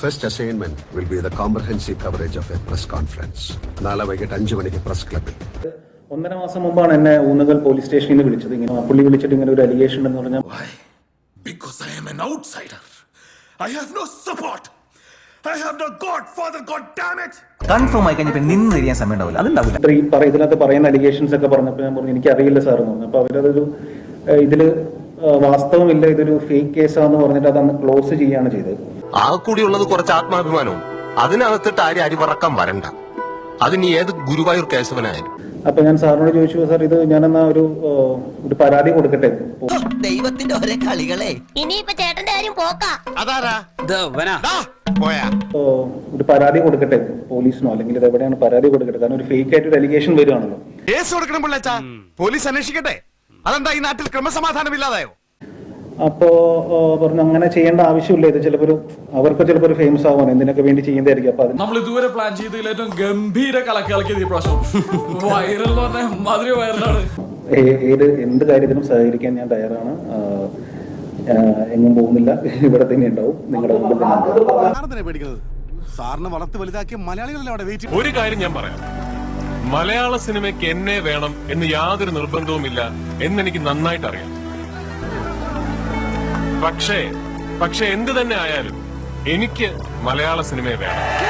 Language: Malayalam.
First assignment will be the comprehensive coverage of a press conference നാളെ വൈകിട്ട് അഞ്ചു മണിക്ക് പ്രസ് ക്ലബിൽ ഒന്നര മാസം മുമ്പാണ് എന്നെ ഊന്നുകൽ പോലീസ് സ്റ്റേഷനിൽ നിന്ന് വിളിച്ചത് ഇങ്ങനെ പുള്ളി വിളിച്ചിട്ട് ഇങ്ങനെ ഒരു അലിഗേഷൻ എന്ന് പറഞ്ഞാൽ Because I am an outsider. I have no support. I have no godfather, god damn it! Confirm ആയി കഴിഞ്ഞപ്പോൾ നിന്ന് തിരിയാൻ സമയം ഉണ്ടാവില്ല അതുണ്ടാവില്ല. ഇത്ര ഈ പറ ഇതിനകത്ത് പറയുന്ന അലിഗേഷൻസ് ഒക്കെ പറഞ്ഞപ്പോൾ ഞാൻ പറഞ്ഞു എനിക്ക് അറിയില്ല സാർ എന്ന് പറഞ്ഞു. അപ്പൊ അവരതൊരു ഇതിൽ വാസ്തവമില്ല ഇതൊരു ഫേക്ക് കേസാന്ന് പറഞ്ഞിട്ട് അതന്ന് ക്ലോസ് ചെയ്യാണ് ചെയ്തത്. ആ കൂടിയുള്ളത് കുറച്ച് ആത്മാഭിമാനവും. അതിനകത്തിട്ട് ആരും അരിവറക്കാൻ വരണ്ട. അതിന് ഏത് ഗുരുവായൂർ കേശവനായാലും. അപ്പൊ ഞാൻ സാറിനോട് ചോദിച്ചു സാർ ഇത് ഞാനെന്നാ ഒരു ഒരു പരാതി കൊടുക്കട്ടെ? ദൈവത്തിന്റെ ഒരേ കളികളെ. ഇനിയിപ്പൊ ചേട്ടന്റെ കാര്യം പോക്കാ. ഒരു പരാതി കൊടുക്കട്ടെ പോലീസിനോ അല്ലെങ്കിൽ ഇത് എവിടെയാണ് പരാതി കൊടുക്കട്ടെ? കാരണം ഒരു ഫേക്ക് ആയിട്ട് ഒരു അലിഗേഷൻ വരുവാണല്ലോ. കേസ് കൊടുക്കണം പിള്ളേച്ചാ. പോലീസ് അന്വേഷിക്കട്ടെ. അതെന്താ ഈ നാട്ടിൽ ക്രമസമാധാനം ഇല്ലാതായോ അപ്പോ പറഞ്ഞു അങ്ങനെ ചെയ്യേണ്ട ആവശ്യമില്ല. ഇത് ചിലപ്പോ അവർക്ക് ചിലപ്പോ ഫേമസ് ആവാൻ എന്തിനൊക്കെ വേണ്ടി ചെയ്യുന്നതായിരിക്കും. അപ്പൊ നമ്മൾ ഇതുവരെ പ്ലാൻ ചെയ്തതിൽ ഏറ്റവും ഗംഭീര കലക്കിളക്കിയത് ഈ പ്രാവശ്യം. വൈറൽ എന്ന് പറഞ്ഞാൽ മാതിരി വൈറലാണ് ഏ- ഏത് എന്ത് കാര്യത്തിനും സഹകരിക്കാൻ ഞാൻ തയ്യാറാണ്. എങ്ങും പോകുന്നില്ല. ഇവിടെ തന്നെ ഉണ്ടാവും. നിങ്ങളുടെ മുമ്പിൽ തന്നെ. പേടിക്കുന്നത്. സാറിന് വളർത്ത് വലുതാക്കിയ മലയാളികളല്ലേ അവിടെ വെയിറ്റ് ഒരു കാര്യം ഞാൻ പറയാം. മലയാള സിനിമയ്ക്ക് എന്നെ വേണം എന്ന് യാതൊരു നിർബന്ധവുമില്ല എന്നെനിക്ക് നന്നായിട്ട് അറിയാം പക്ഷേ പക്ഷെ എന്ത് തന്നെ ആയാലും എനിക്ക് മലയാള സിനിമയെ വേണം.